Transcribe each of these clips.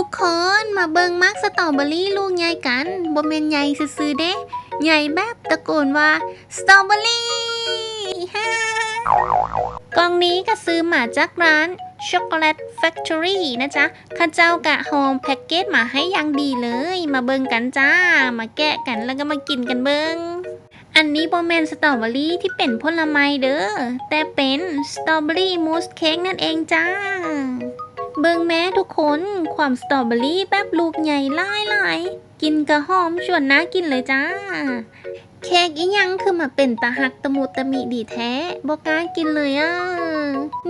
ทุกคนมาเบิงมักสตรอเบอรี่ลูกใหญ่กันบ่แม่นใหญ่ซื่อๆเด้ใหญ่แบบตะโกนว่าสตรอเบอรี่ฮ่ากล่องนี้ก็ซื้อมาจากร้านช็อกโกแลตแฟคทอรี่นะจ๊ะข้าเจ้ากะโฮมแพ็กเกจมาให้ย่งดีเลย มาเบิงกันจ้า มาแกะกันแล้วก็มากินกันเบิงอันนี้โบแมนสตรอเบอรี่ที่เป็นผลไม้เด้อ แต่เป็นสตรอเบอรี่มูสเค้กนั่นเองจ้า เบิงแม้ทุกคน ความสตรอเบอรี่แบบลูกใหญ่หลายหลายกินกระหอมชวนน่ากินเลยจ้า เค้กอีหยังคือมาเป็นตาหักตะมุตะมิดีแท้บอกล้ากินเลยอะ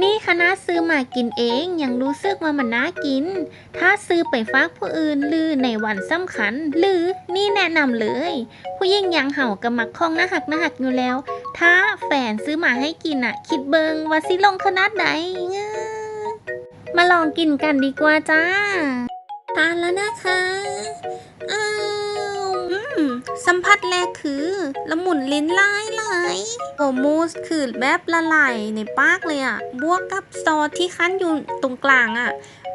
นี่คณะซื้อมากินเองยังรู้สึกว่ามันน่ากิน ถ้าซื้อไปฝากผู้อื่นหรือในวันสำคัญ หรือนี่แนะนำเลย ผู้ยิ่งยังเห่ากระมักคองน่าหักน่าหักอยู่แล้ว ถ้าแฟนซื้อมาให้กินอะ คิดเบิงว่าสิลงขนาดไหนเมาลองกินกันดีกว่าจ้า ทานแล้วนะคะอ้าวอืมสัมผัสแรกคือละมุนลิ้นลายไหลายโอมูสคือแบบละลายในปากเลยอะ บวกกับซอสที่คั้นอยู่ตรงกลางอะ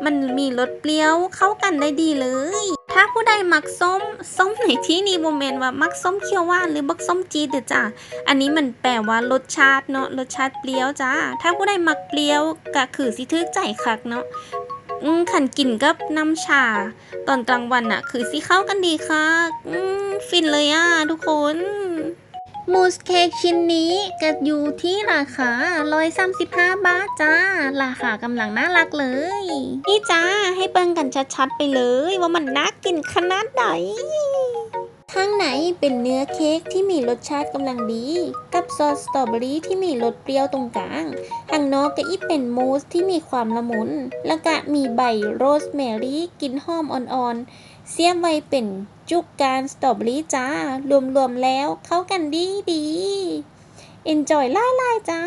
มันมีรสเปรี้ยวเข้ากันได้ดีเลย ถ้าผู้ใดมักส้ม ส้มในที่นี้โมเมนว่ามักส้มเขียวหวานหรือบักส้มจีดเด้อจ้าอันนี้มันแปลว่ารสชาติเนาะรสชาติเปรี้ยวจ้า ถ้าผู้ใดมักเปรี้ยวก็คือสิทึกใจคักเนาะขันกินกับน้ำชา ตอนกลางวันอะคือสิเข้ากันดีค่ะฟินเลยอะทุกคน มูสเค้กชิ้นนี้ก็อยู่ที่ราคา135 บาทจ้า ราคากำลังน่ารักเลย นี่จ้า ให้เบิ่งกันชัดๆไปเลย ว่ามันน่ากินขนาดไหนข้างในเป็นเนื้อเค้กที่มีรสชาติกำลังดี กับซอสสตรอเบอรี่ที่มีรสเปรี้ยวตรงกลางข้างนอกก็อีเป็นมูสที่มีความละมุน แล้วก็มีใบโรสแมรี่กลิ่นหอมอ่อนๆ เสียบไว้เป็น จุกการสตรอเบอรี่จ้า รวมๆแล้วเข้ากันดีดี Enjoy ล่าๆจ้า